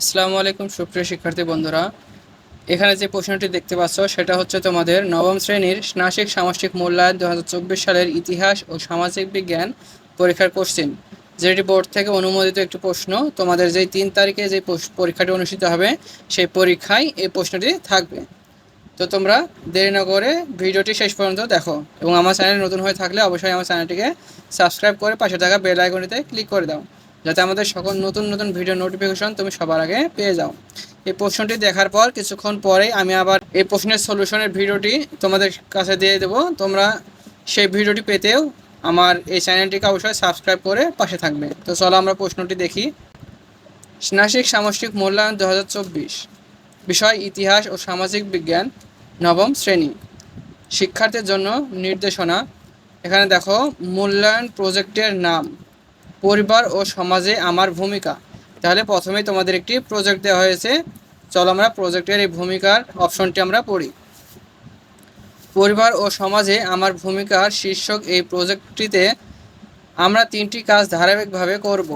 আসসালামু আলাইকুম, সুপ্রিয় শিক্ষার্থী বন্ধুরা। এখানে যে প্রশ্নটি দেখতে পাচ্ছ, সেটা হচ্ছে তোমাদের নবম শ্রেণির স্নাসিক সামষ্টিক মূল্যায়ন দু হাজার চব্বিশ সালের ইতিহাস ও সামাজিক বিজ্ঞান পরীক্ষার কোশ্চিন যেটি বোর্ড থেকে অনুমোদিত একটি প্রশ্ন। তোমাদের যেই তিন তারিখে যে পরীক্ষাটি অনুষ্ঠিত হবে, সেই পরীক্ষায় এই প্রশ্নটি থাকবে। তো তোমরা দেরি না করে ভিডিওটি শেষ পর্যন্ত দেখো এবং আমার চ্যানেল নতুন হয়ে থাকলে অবশ্যই আমার চ্যানেলটিকে সাবস্ক্রাইব করে পাশে থাকা বেল আইকনটিতে ক্লিক করে দাও। যাতে আমাদের সকল নতুন নতুন ভিডিও নোটিফিকেশন তুমি সবার আগে পেয়ে যাও। এই প্রশ্নটি দেখার পর, কিছুক্ষণ পরেই আমি আবার এই প্রশ্নের সলিউশনের ভিডিওটি তোমাদের কাছে দিয়ে দেবো। তোমরা সেই ভিডিওটি পেতেও আমার এই চ্যানেলটিকে অবশ্যই সাবস্ক্রাইব করে পাশে থাকবে। তো চলো আমরা প্রশ্নটি দেখি। স্নাসিক সামষ্টিক মূল্যায়ন দু হাজার চব্বিশ। বিষয়, ইতিহাস ও সামাজিক বিজ্ঞান, নবম শ্রেণি। শিক্ষার্থীর জন্য নির্দেশনা। এখানে দেখো, মূল্যায়ন প্রজেক্টের নাম। পরিবার ও সমাজে আমার ভূমিকা। তাহলে প্রথমেই তোমাদের একটি প্রজেক্ট দেওয়া হয়েছে। চলো আমরা প্রজেক্টের এই ভূমিকার অপশনটি আমরা পড়ি। পরিবার ও সমাজে আমার ভূমিকার শীর্ষক এই প্রজেক্টটিতে আমরা তিনটি কাজ ধারাবাহিকভাবে করব।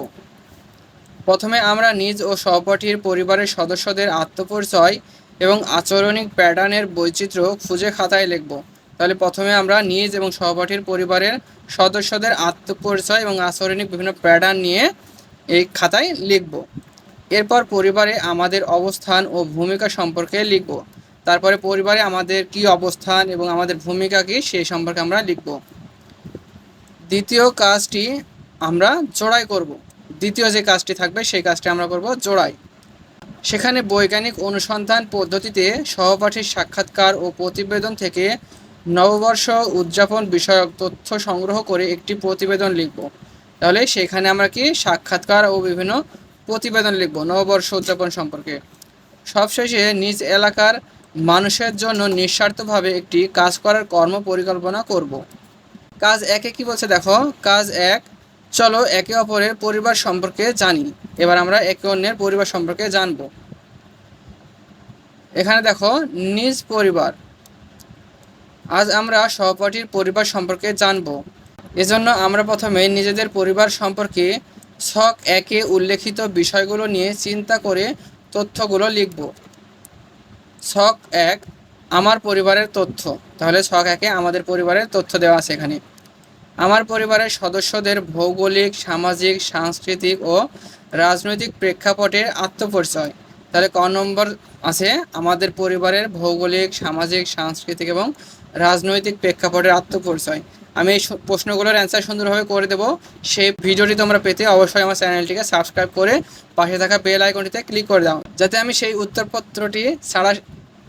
প্রথমে আমরা নিজ ও সহপাঠীর পরিবারের সদস্যদের আত্মপরিচয় এবং আচরণিক প্যাটার্নের বৈচিত্র্য খুঁজে খাতায় লিখব। তাহলে প্রথমে আমরা নিজ এবং সহপাঠীর পরিবারের সদস্যদের আত্মপরিচয় এবং আচরণিক বিভিন্ন প্যাটার্ন নিয়ে এই খাতায় লিখব। এরপর পরিবারে আমাদের অবস্থান ও ভূমিকা সম্পর্কে লিখব। তারপরে পরিবারে আমাদের কি অবস্থান এবং আমাদের ভূমিকা কি সেই সম্পর্কে আমরা লিখব। দ্বিতীয় কাজটি আমরা জোড়াই করব। দ্বিতীয় যে কাজটি থাকবে সেই কাজটি আমরা করব জোড়াই। সেখানে বৈজ্ঞানিক অনুসন্ধান পদ্ধতিতে সহপাঠীর সাক্ষাৎকার ও প্রতিবেদন থেকে নববর্ষ উদযাপন বিষয়ক তথ্য সংগ্রহ করে একটি প্রতিবেদন লিখব। তাহলে সেখানে আমরা কি সাক্ষাৎকার ও বিভিন্ন প্রতিবেদন লিখব নববর্ষ উদযাপন সম্পর্কে? সবশেষে নিজ এলাকার মানুষের জন্য নিঃস্বার্থভাবে একটি কাজ করার কর্ম পরিকল্পনা করব। কাজ একে কি বলছে দেখো? কাজ এক, চলো একে অপরের পরিবার সম্পর্কে জানি। এবার আমরা একে অন্যের পরিবার সম্পর্কে জানব। এখানে দেখো, নিজ পরিবার আজ আমরা সহপাঠীর পরিবার সম্পর্কে জানব। এজন্য আমরা প্রথমে নিজেদের পরিবার সম্পর্কে ছক একে উল্লেখিত বিষয়গুলো নিয়ে চিন্তা করে তথ্যগুলো লিখব। ছক এক, আমার পরিবারের তথ্য। তাহলে ছক একে আমাদের পরিবারের তথ্য দেওয়া আছে এখানে। আমার পরিবারের সদস্যদের ভৌগোলিক, সামাজিক, সাংস্কৃতিক ও রাজনৈতিক প্রেক্ষাপটের আত্মপরিচয়। তাহলে ক নম্বর আছে, আমাদের পরিবারের ভৌগোলিক, সামাজিক, সাংস্কৃতিক এবং রাজনৈতিক প্রেক্ষাপটের আত্মপরিচয়। আমি এই প্রশ্নগুলোর অ্যান্সার সুন্দরভাবে করে দেবো। সেই ভিডিওটি তোমরা পেতে অবশ্যই আমার চ্যানেলটিকে সাবস্ক্রাইব করে পাশে থাকা বেল আইকনটিতে ক্লিক করে দাও। যাতে আমি সেই উত্তরপত্রটি ছাড়া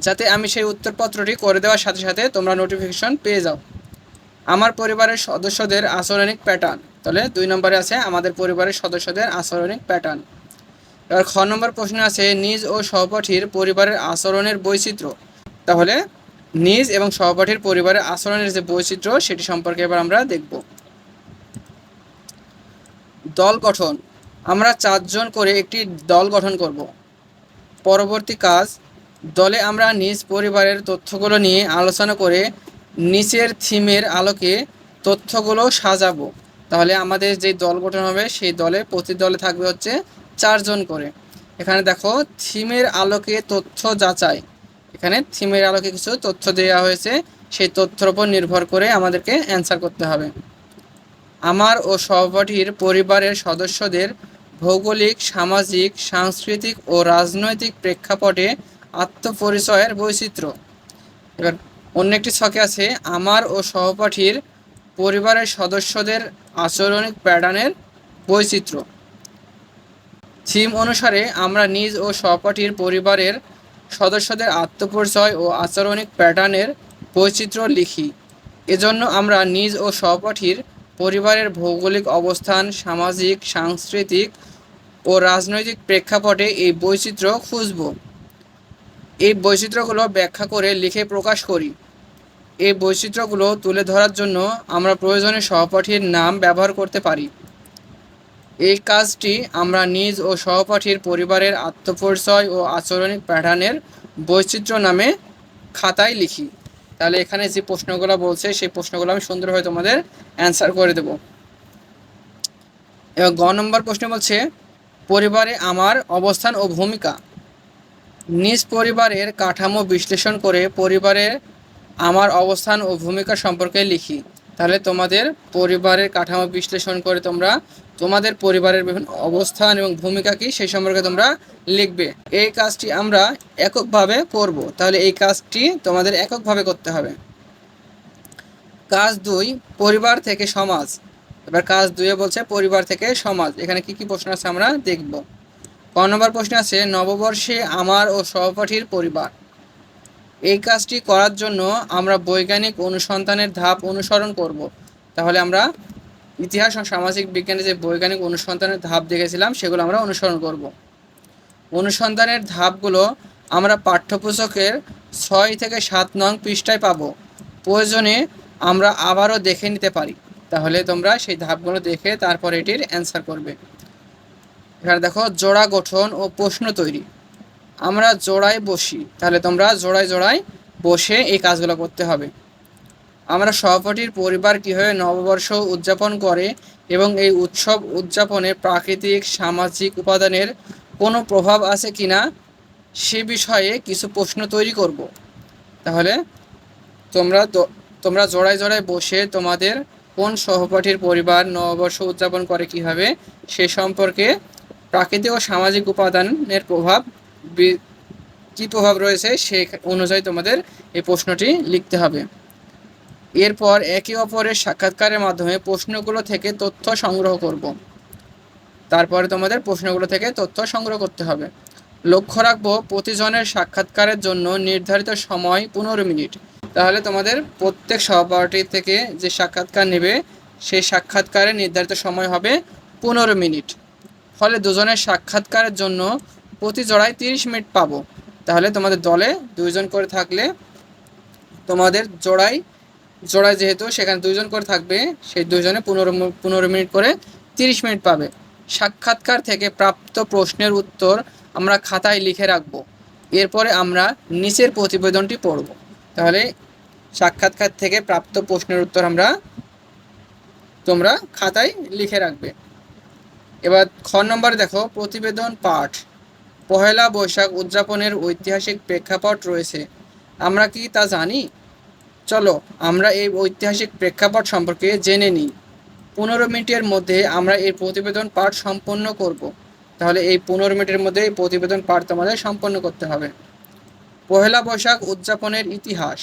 যাতে আমি সেই উত্তরপত্রটি করে দেওয়ার সাথে সাথে তোমরা নোটিফিকেশন পেয়ে যাও। আমার পরিবারের সদস্যদের আচরণিক প্যাটার্ন তাহলে দুই নম্বরে আছে আমাদের পরিবারের সদস্যদের আচরণিক প্যাটার্ন এবার খ নম্বর প্রশ্ন আছে, নিজ ও সহপাঠীর পরিবারের আচরণের বৈচিত্র্য। তাহলে নিজ এবং সহপাঠীর পরিবারের আচরণের যে বৈচিত্র্য, সেটি সম্পর্কে এবার আমরা দেখব। দল গঠন। আমরা চারজন করে একটি দল গঠন করব। পরবর্তী কাজ, দলে আমরা নিজ পরিবারের তথ্যগুলো নিয়ে আলোচনা করে নিচের থিমের আলোকে তথ্যগুলো সাজাবো। তাহলে আমাদের যে দল গঠন হবে, সেই দলে প্রতি দলে থাকবে হচ্ছে চারজন করে। এখানে দেখো, থিমের আলোকে তথ্য যাচাই। এখানে থিমের আলোকে কিছু তথ্য দেওয়া হয়েছে, সেই তথ্যের উপর নির্ভর করে আমাদেরকে অ্যান্সার করতে হবে। আমার ও সহপাঠীর পরিবারের সদস্যদের ভৌগোলিক, সামাজিক, সাংস্কৃতিক ও রাজনৈতিক প্রেক্ষাপটে আত্মপরিচয়ের বৈচিত্র্য। এবার অন্য একটি ছকে আছে, আমার ও সহপাঠীর পরিবারের সদস্যদের আচরণিক প্যাটার্নের বৈচিত্র্য। থিম অনুসারে আমরা নিজ ও সহপাঠীর পরিবারের সদস্যদের আত্মপরিচয় ও আচরণিক প্যাটার্নের বৈচিত্র্য লিখি। এজন্য আমরা নিজ ও সহপাঠীর পরিবারের ভৌগোলিক অবস্থান, সামাজিক, সাংস্কৃতিক ও রাজনৈতিক প্রেক্ষাপটে এই বৈচিত্র্য খুঁজব। এই বৈচিত্র্যগুলো ব্যাখ্যা করে লিখে প্রকাশ করি। এই বৈচিত্র্যগুলো তুলে ধরার জন্য আমরা প্রয়োজনে সহপাঠীর নাম ব্যবহার করতে পারি। এই কাজটি আমরা নিজ ও সহপাঠীর পরিবারের আত্মপরিচয় ও আচরণিক প্যাটার্নের বৈচিত্র্য নামে খাতায় লিখি। তাহলে এখানে যে প্রশ্নগুলো বলছে, সেই প্রশ্নগুলো আমি সুন্দরভাবে তোমাদের অ্যান্সার করে দেব। এবার গ নম্বর প্রশ্ন বলছে, পরিবারে আমার অবস্থান ও ভূমিকা। নিজ পরিবারের কাঠামো বিশ্লেষণ করে পরিবারের আমার অবস্থান ও ভূমিকা সম্পর্কে লিখি। তাহলে তোমাদের পরিবারের কাঠামো বিশ্লেষণ করে তোমরা তোমাদের পরিবারের বিভিন্ন অবস্থান এবং ভূমিকা কি সেই সম্পর্কে তোমরা লিখবে। এই কাজটি আমরা এককভাবে করব। তাহলে এই কাজটি তোমাদের এককভাবে করতে হবে। কাজ দুই, পরিবার থেকে সমাজ। এবার কাজ দুইয়ে বলছে পরিবার থেকে সমাজ। এখানে কি কি প্রশ্ন আছে আমরা দেখব। ক নম্বর প্রশ্ন আছে, নববর্ষে আমার ও সহপাঠীর পরিবার। এই কাজটি করার জন্য আমরা বৈজ্ঞানিক অনুসন্ধানের ধাপ অনুসরণ করব। তাহলে আমরা ইতিহাস ও সামাজিক বিজ্ঞানে যে বৈজ্ঞানিক অনুসন্ধানের ধাপ দেখেছিলাম, সেগুলো আমরা অনুসরণ করব। অনুসন্ধানের ধাপগুলো আমরা পাঠ্যপুস্তকের ছয় থেকে সাত নং পৃষ্ঠায় পাবো। প্রয়োজনে আমরা আবারও দেখে নিতে পারি। তাহলে তোমরা সেই ধাপগুলো দেখে তারপর এটির অ্যান্সার করবে। এখানে দেখো, জোড়া গঠন ও প্রশ্ন তৈরি। আমরা জোড়ায় বসি, তাহলে তোমরা জোড়ায় জোড়ায় বসে এই কাজগুলো করতে হবে। আমরা সহপাঠীর পরিবার কীভাবে নববর্ষ উদযাপন করে এবং এই উৎসব উদযাপনে প্রাকৃতিক, সামাজিক উপাদানের কোনো প্রভাব আছে কি না সে বিষয়ে কিছু প্রশ্ন তৈরি করব। তাহলে তোমরা তোমরা জোড়ায় জোড়ায় বসে তোমাদের কোন সহপাঠীর পরিবার নববর্ষ উদযাপন করে কীভাবে সে সম্পর্কে প্রাকৃতিক ও সামাজিক উপাদানের প্রভাব কী প্রভাব রয়েছে সে অনুযায়ী তোমাদের এই প্রশ্নটি লিখতে হবে। এরপর একে অপরের সাক্ষাৎকারের মাধ্যমে প্রশ্নগুলো থেকে তথ্য সংগ্রহ করব। তারপরে তোমাদের প্রশ্নগুলো থেকে তথ্য সংগ্রহ করতে হবে। লক্ষ্য রাখব, প্রতিজনের সাক্ষাৎকারের জন্য নির্ধারিত সময় পনেরো মিনিট। তাহলে তোমাদের প্রত্যেক সহপাঠী থেকে যে সাক্ষাৎকার নেবে, সেই সাক্ষাৎকারের নির্ধারিত সময় হবে পনেরো মিনিট। ফলে দুজনের সাক্ষাৎকারের জন্য প্রতি জোড়ায় তিরিশ মিনিট পাবো। তাহলে তোমাদের দলে দুইজন করে থাকলে তোমাদের জোড়ায় জোড়ায় যেহেতু সেখানে দুইজন করে থাকবে, সেই দুইজনে পনেরো পনেরো মিনিট করে তিরিশ মিনিট পাবে। সাক্ষাৎকার থেকে প্রাপ্ত প্রশ্নের উত্তর আমরা খাতায় লিখে রাখব। এরপরে আমরা নিচের প্রতিবেদনটি পড়ব। তাহলে সাক্ষাৎকার থেকে প্রাপ্ত প্রশ্নের উত্তর আমরা তোমরা খাতায় লিখে রাখবে। এবার খ নম্বরে দেখো, প্রতিবেদন পাঠ। পহেলা বৈশাখ উদযাপনের ঐতিহাসিক প্রেক্ষাপট রয়েছে। আমরা কি তা জানি? চলো, আমরা এই ঐতিহাসিক প্রেক্ষাপট সম্পর্কে জেনে নিই। পনেরো মিনিটের মধ্যে আমরা এই প্রতিবেদন পাঠ সম্পন্ন করব। তাহলে এই পনেরো মিনিটের মধ্যে এই প্রতিবেদন পাঠ তোমাদের সম্পন্ন করতে হবে। পহেলা বৈশাখ উদযাপনের ইতিহাস।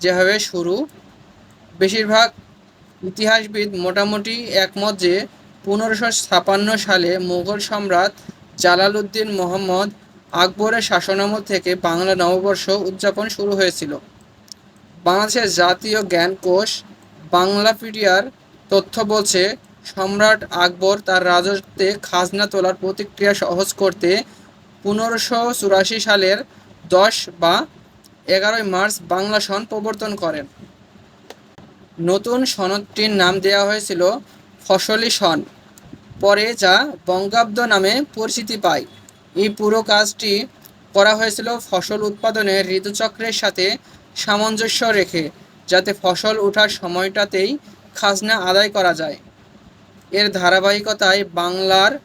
যেভাবে শুরু, বেশিরভাগ ইতিহাসবিদ মোটামুটি একমত যে পনেরোশো ছাপান্ন সালে মুঘল সম্রাট জালালউদ্দিন মোহাম্মদ আকবরের শাসনামল থেকে বাংলা নববর্ষ উদযাপন শুরু হয়েছিল। বাংলাদেশের জাতীয় জ্ঞানকোষ বাংলাপিডিয়ার তথ্য বলছে, সম্রাট আকবর তার রাজত্বে খাজনা তোলার প্রতিক্রিয়া সহজ করতে পনেরোশো চুরাশি সালের দশ বা এগারোই মার্চ বাংলা সন প্রবর্তন করেন। নতুন সনদটির নাম দেওয়া হয়েছিল ফসলি সন। পরে যা বঙ্গাব্দ নামে পরিচিতি পায়। এই পুরো কাজটি করা হয়েছিল ফসল উৎপাদনের ঋতুচক্রের সাথে সামঞ্জস্য রেখে, যাতে ফসল ওঠার সময়টাতেই খাজনা আদায় করা যায়। এর ধারাবাহিকতায় বাংলার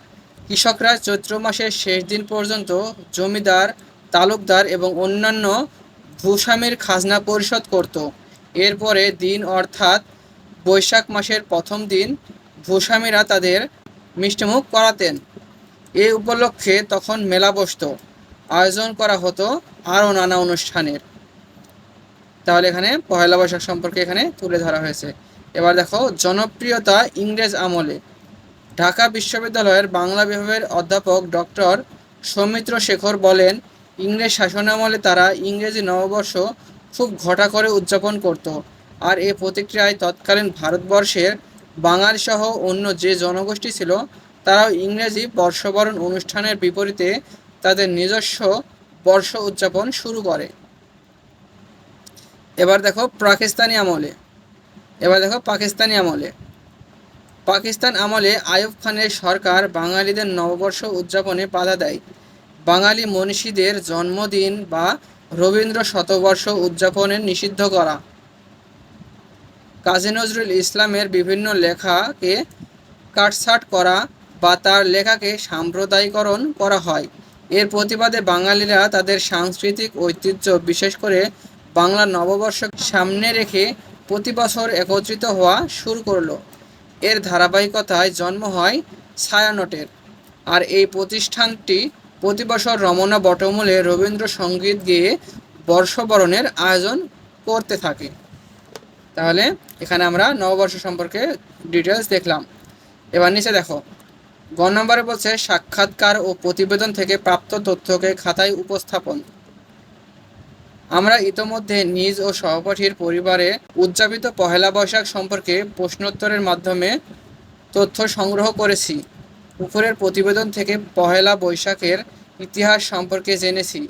কৃষকরা চৈত্র মাসের শেষ দিন পর্যন্ত জমিদার, তালুকদার এবং অন্যান্য ভূস্বামীর খাজনা পরিশোধ করত। এরপরে দিন অর্থাৎ বৈশাখ মাসের প্রথম দিন ভূস্বামীরা তাদের মিষ্টিমুখ করাতেন। এ উপলক্ষে তখন মেলা বসতো। আয়োজন করা হতো আরও নানা অনুষ্ঠানের। তাহলে এখানে পহেলা বৈশাখ সম্পর্কে এখানে তুলে ধরা হয়েছে। এবার দেখো, জনপ্রিয়তা ইংরেজ আমলে। ঢাকা বিশ্ববিদ্যালয়ের বাংলা বিভাগের অধ্যাপক ডক্টর সৌমিত্র শেখর বলেন, ইংরেজ শাসনামলে তারা ইংরেজি নববর্ষ খুব ঘটা করে উদযাপন করত। আর এ প্রতিক্রিয়ায় তৎকালীন ভারতবর্ষের বাঙালি সহ অন্য যে জনগোষ্ঠী ছিল, তারাও ইংরেজি বর্ষবরণ অনুষ্ঠানের বিপরীতে তাদের নিজস্ব বর্ষ উদযাপন শুরু করে। এবার দেখো পাকিস্তানি আমলে। এবার দেখো পাকিস্তানি আমলে। পাকিস্তান আমলে আয়ুব খানের সরকার বাঙালিদের নববর্ষ উদযাপনে বাধা দেয়। বাঙালি মনীষীদের জন্মদিন বা রবীন্দ্র শতবর্ষ উদযাপনের নিষিদ্ধ করা। কাজী নজরুল ইসলামের বিভিন্ন লেখাকে কাটছাট করা বা তার লেখাকে সাম্প্রদায়িকরণ করা হয়। এর প্রতিবাদে বাঙালিরা তাদের সাংস্কৃতিক ঐতিহ্য বিশেষ করে বাংলা নববর্ষ সামনে রেখে প্রতি বছর একত্রিত হওয়া শুরু করল। এর ধারাবাহিকতায় জন্ম হয় ছায়ানটের আর এই প্রতিষ্ঠানটি প্রতি বছর রমনা বটমূলে রবীন্দ্রসঙ্গীত গেয়ে বর্ষবরণের আয়োজন করতে থাকে। তাহলে এখানে আমরা নববর্ষ সম্পর্কে ডিটেলস দেখলাম। এবার নিচে দেখো। গ নম্বরে বলছে, সাক্ষাৎকার ও প্রতিবেদন থেকে প্রাপ্ত তথ্যকে খাতায় উপস্থাপন। আমরা ইতোমধ্যে নিজ ও সহপাঠীর পরিবারে উদযাপিত পহেলা বৈশাখ সম্পর্কে প্রশ্নোত্তরের মাধ্যমে তথ্য সংগ্রহ করেছি। উপরের প্রতিবেদন থেকে পহেলা বৈশাখের ইতিহাস সম্পর্কে জেনেছি।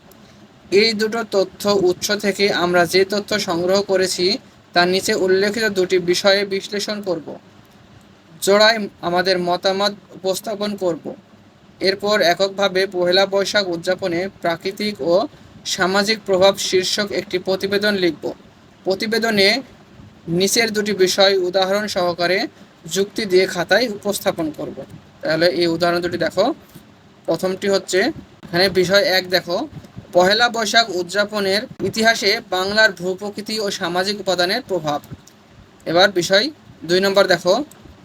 এই দুটো তথ্য উৎস থেকে আমরা যে তথ্য সংগ্রহ করেছি, তার নিচে উল্লেখিত দুটি বিষয়ে বিশ্লেষণ করব। জোড়ায় আমাদের মতামত উপস্থাপন করব। এরপর এককভাবে পহেলা বৈশাখ উদযাপনে প্রাকৃতিক ও সামাজিক প্রভাব শীর্ষক একটি প্রতিবেদন লিখব। প্রতিবেদনে নিচের দুটি বিষয় উদাহরণ সহকারে যুক্তি দিয়ে খাতায় উপস্থাপন করব। তাহলে এই উদাহরণ দুটি দেখো। প্রথমটি হচ্ছে, এখানে বিষয় এক দেখো। পহেলা বৈশাখ উদযাপনের ইতিহাসে বাংলার ভূপ্রকৃতি ও সামাজিক উপাদানের প্রভাব। এবার বিষয় দুই নম্বর দেখো।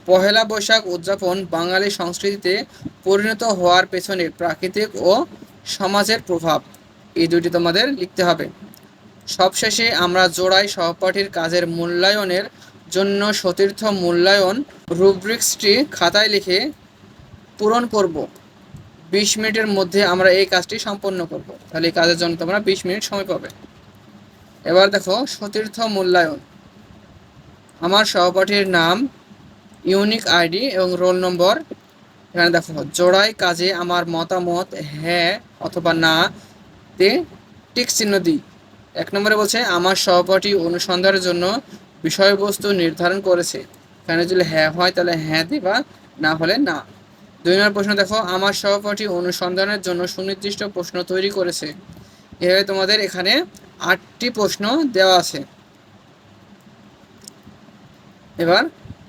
পহেলা বৈশাখ উদযাপন বাঙালি সংস্কৃতিতে পরিণত হওয়ার পেছনে প্রাকৃতিক ও সমাজের প্রভাব। এই দুটি তোমাদের লিখতে হবে। সবশেষে আমরা জোড়াই সহপাঠীর কাজের মূল্যায়নের জন্য সতীর্থ মূল্যায়ন রুব্রিক্সটি খাতায় লিখে পূরণ করব। বিশ মিনিটের মধ্যে আমরা এই কাজটি সম্পন্ন করব। তাহলে এই কাজের জন্য তোমরা বিশ মিনিট সময় পাবে। এবার দেখো, সতীর্থ মূল্যায়ন। আমার সহপাঠীর নাম, ইউনিক আইডি এবং রোল নম্বর। এখানে দেখো, জোড়াই কাজে আমার মতামত হ্যাঁ অথবা না। তে টিক চিহ্ন দিই। এক নম্বরে বলছে, আমার সহপাঠী অনুসন্ধানের জন্য বিষয়বস্তু নির্ধারণ করেছে। এখানে যদি হ্যাঁ হয়, তাহলে হ্যাঁ দিবা, না হলে না। দুই নম্বর প্রশ্ন, দেখো, আমার সহপাঠী অনুসন্ধানের জন্য সুনির্দিষ্ট প্রশ্ন তৈরি করেছে। এভাবে তোমাদের এখানে আটটি প্রশ্ন দেওয়া আছে। এবার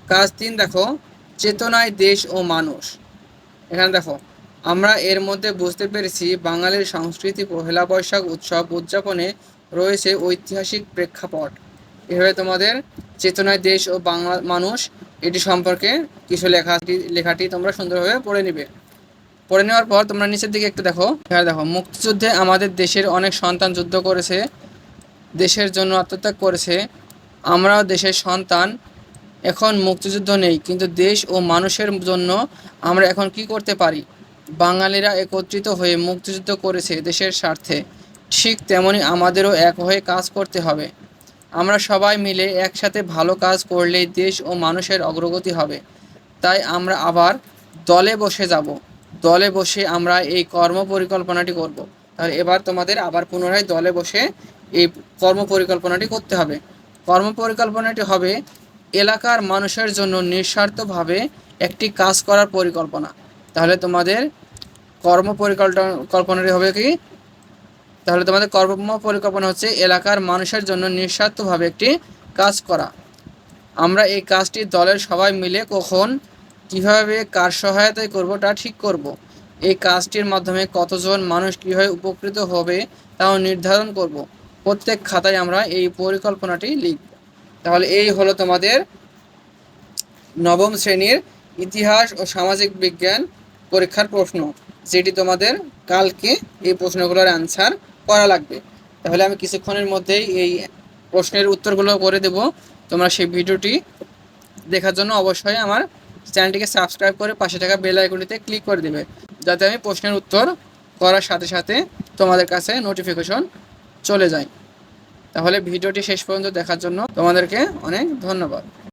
কাজ তিন, দেখো, চেতনায় দেশ ও মানুষ। এখানে দেখো আমরা এর মধ্যে বুঝতে পেরেছি বাঙালির সংস্কৃতি পহেলা বৈশাখ উৎসব উদযাপনে রয়েছে ঐতিহাসিক প্রেক্ষাপট। এভাবে তোমাদের চেতনায় দেশ ও বাংলা মানুষ এটি সম্পর্কে কিছু লেখাটি লেখাটি তোমরা সুন্দরভাবে পড়ে নিবে। পড়ে নেওয়ার পর তোমরা নিচের দিকে একটু দেখো। এখানে দেখো, মুক্তিযুদ্ধে আমাদের দেশের অনেক সন্তান যুদ্ধ করেছে, দেশের জন্য আত্মত্যাগ করেছে। আমরাও দেশের সন্তান, এখন মুক্তিযুদ্ধ নেই, কিন্তু দেশ ও মানুষের জন্য আমরা এখন কি করতে পারি? বাঙালিরা একত্রিত হয়ে মুক্তিযুদ্ধ করেছে দেশের স্বার্থে। ঠিক তেমনি আমাদেরও এক হয়ে কাজ করতে হবে। আমরা সবাই মিলে একসাথে ভালো কাজ করলেই দেশ ও মানুষের অগ্রগতি হবে। তাই আমরা আবার দলে বসে যাব। দলে বসে আমরা এই কর্ম পরিকল্পনাটি করব। তাহলে এবার তোমাদের আবার পুনরায় দলে বসে এই কর্ম পরিকল্পনাটি করতে হবে। কর্ম পরিকল্পনাটি হবে এলাকার মানুষের জন্য নিঃস্বার্থভাবে একটি কাজ করার পরিকল্পনা। তাহলে তোমাদের কর্ম পরিকল্পনাটি হবে কি? তাহলে তোমাদের কর্ম পরিকল্পনা হচ্ছে এলাকার মানুষের জন্য নিঃস্বার্থভাবে একটি কাজ করা। আমরা এই কাজটি দলের সবাই মিলে কখন কীভাবে কার সহায়তায় করব তা ঠিক করব। এই কাজটির মাধ্যমে কতজন মানুষ কীভাবে উপকৃত হবে তাও নির্ধারণ করব। প্রত্যেক খাতায় আমরা এই পরিকল্পনাটি লিখব। তাহলে এই হলো তোমাদের নবম শ্রেণির ইতিহাস ও সামাজিক বিজ্ঞান পরীক্ষার প্রশ্ন, যেটি তোমাদের কালকে এই প্রশ্নগুলোর অ্যান্সার করা লাগবে। তাহলে আমি কিছুক্ষণের মধ্যেই এই প্রশ্নের উত্তরগুলো করে দেব। তোমরা সেই ভিডিওটি দেখার জন্য অবশ্যই আমার চ্যানেলটিকে সাবস্ক্রাইব করে পাশে থাকা বেল আইকনটিতে ক্লিক করে দেবে। যাতে আমি প্রশ্নের উত্তর করার সাথে সাথে তোমাদের কাছে নোটিফিকেশন চলে যায়। তাহলে ভিডিওটি শেষ পর্যন্ত দেখার জন্য তোমাদেরকে অনেক ধন্যবাদ।